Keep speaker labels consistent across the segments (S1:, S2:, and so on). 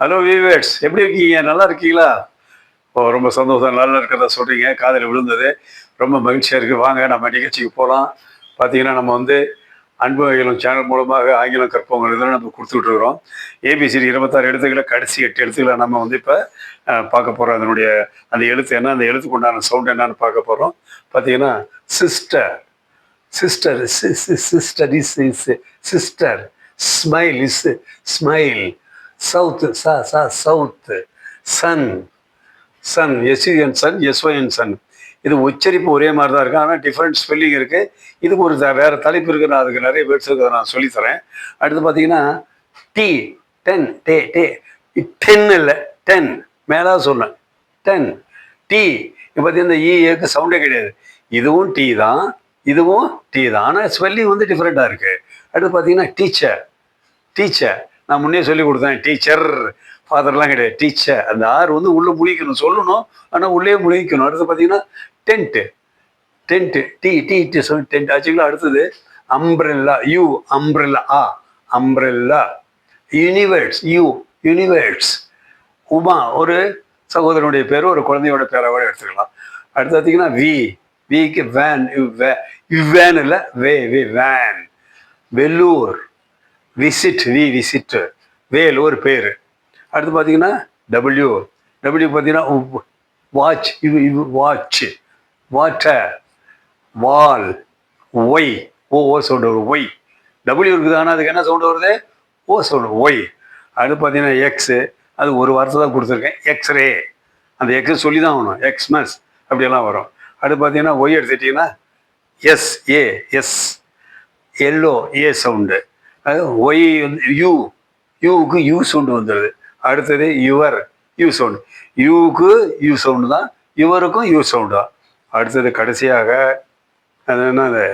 S1: Hello விவேட்ஸ் எப்படி இருக்கீங்க? நல்லா இருக்கீங்களா? ஓ ரொம்ப சந்தோஷம். நல்லா இருக்கிறதா சொல்கிறீங்க காதில் விழுந்தது. ரொம்ப மகிழ்ச்சியாக இருக்குது வாங்க நம்ம நிகழ்ச்சிக்கு போகலாம் பார்த்தீங்கன்னா நம்ம வந்து அன்பு ஆங்கிலம் சேனல் மூலமாக ஆங்கிலம் கற்பவங்க இதெல்லாம் நம்ம கொடுத்துட்ருக்குறோம் ஏபிசிடி இருபத்தாறு எழுத்துக்களை கடைசி எட்டு எழுத்துக்களை நம்ம வந்து இப்போ பார்க்க போகிறோம் அதனுடைய அந்த எழுத்து என்ன? அந்த எழுத்துக்கு உண்டான சவுண்ட் என்னன்னு பார்க்க போகிறோம் பார்த்தீங்கன்னா sister sister sister is is sister smile is smile south ச ச south sun sun S U N sun S O N son. இது உச்சரிப்பு ஒரே மாதிரி தான் இருக்கு. ஆனால் டிஃப்ரெண்ட் ஸ்பெல்லிங் இருக்கு. இதுக்கு ஒரு த- வேற தலைப்பு இருக்கு. நான் அதுக்கு நிறைய வேர்ட்ஸ் இருக்கு. நான் நான் சொல்லித்தரேன். அடுத்து பார்த்தீங்கன்னா டி டென் டே டே டென் இல்லை டென் மேலே சொன்னேன். டென் டி இப்போ பார்த்தீங்கன்னா இந்த e, இஏக்கு சவுண்டே கிடையாது. இதுவும் டி தான். இதுவும் டி தான். ஆனால் ஸ்பெல்லிங் வந்து டிஃப்ரெண்ட்டாக இருக்குது அடுத்து பார்த்தீங்கன்னா டீச்சர் டீச்சர் நான் முன்னே சொல்லி கொடுத்தேன் டீச்சர் ஃபாதர்லாம் கிடையாது டீச்சர் அந்த ஆர் வந்து உள்ளே முழிக்கணும் சொல்லணும் ஆனால் உள்ளே முழிக்கணும். அடுத்து பார்த்தீங்கன்னா tent tent T T T சொல்லி டென்ட் ஆச்சுங்களா அடுத்தது அம்ப்ரெல்லா யூ அம்ப்ரெல்லா ஆ umbrella universe U universe Uma ஒரு சகோதரனுடைய பேர் ஒரு குழந்தையோட பேரை கூட எடுத்துக்கலாம். அடுத்து பார்த்தீங்கன்னா வி விக்கு வேன் வே வேன் இல்லை வே வே van Vellur visit V visit ஒரு பேர். அடுத்து பார்த்தீங்கன்னா டபிள்யூ டபிள்யூ பார்த்தீங்கன்னா வாட்ச் இது இது வாட்ச் வாட்டர் வால் ஒய் ஓ ஓ சவுண்டு வரும் ஒய் டபிள்யூ இருக்குது ஆனால் அதுக்கு என்ன சவுண்டு வருது? ஓ சவுண்டு ஒய் அடுத்து பார்த்தீங்கன்னா எக்ஸு அது ஒரு வாரத்தை தான் கொடுத்துருக்கேன். எக்ஸ்ரே அந்த எக்ஸ் சொல்லி தான் ஆகணும். எக்ஸ்மஸ் அப்படியெல்லாம் வரும். அடுத்து பார்த்தீங்கன்னா ஒய் எடுத்துட்டிங்கன்னா S A S yellow A sound Y வந்து யூ யூவுக்கு யூ சவுண்டு வந்துடுது அடுத்தது யுவர் யூ சவுண்டு யூவுக்கு யூ சவுண்டு தான் யுவருக்கும் யூ சவுண்டு தான். அடுத்தது கடைசியாக அது என்னது?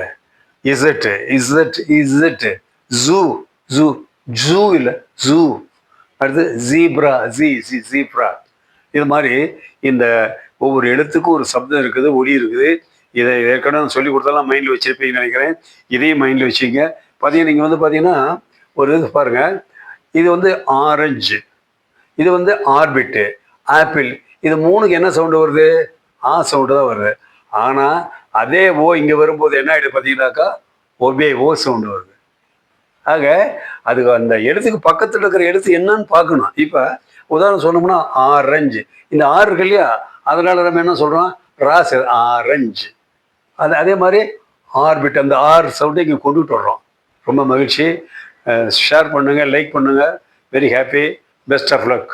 S1: Z Z Z zoo zoo zoo இல்லை ஜூ அடுத்து ஜீப்ரா ஜி ஜி ஜீப்ரா இது மாதிரி இந்த ஒவ்வொரு எழுத்துக்கும் ஒரு சப்தம் இருக்குது ஒலி இருக்குது. இதை ஏற்கனவே சொல்லி கொடுத்தாலும் மைண்டில் வச்சிருப்பீங்கன்னு நினைக்கிறேன். இதையும் மைண்டில் வச்சுங்க பார்த்தீங்கன்னா நீங்கள் வந்து பார்த்தீங்கன்னா ஒரு இது பாருங்கள் இது வந்து ஆரஞ்சு இது வந்து ஆர்பிட்டு ஆப்பிள் இது மூணுக்கு என்ன சவுண்டு வருது? ஆ சவுண்டு தான் வருது. ஆனால் அதே ஓ இங்கே வரும்போது என்ன ஆகிடுது பார்த்தீங்கன்னாக்கா ஒபே ஓ சவுண்டு வருது. ஆக அது அந்த எழுத்துக்கு பக்கத்தில் இருக்கிற எழுத்து என்னன்னு பார்க்கணும். இப்போ உதாரணம் சொன்னோம்னா ஆரஞ்சு இந்த ஆறு இருக்கு இல்லையா? அதனால நம்ம என்ன சொல்கிறோம் ராசு ஆரஞ்சு அது அதே மாதிரி ஆர்பிட் அந்த ஆறு சவுண்டை இங்கே கொண்டுட்டு வர்றோம். ரொம்ப மகிழ்ச்சி. ஷேர் பண்ணுங்கள் லைக் பண்ணுங்கள் very happy best of luck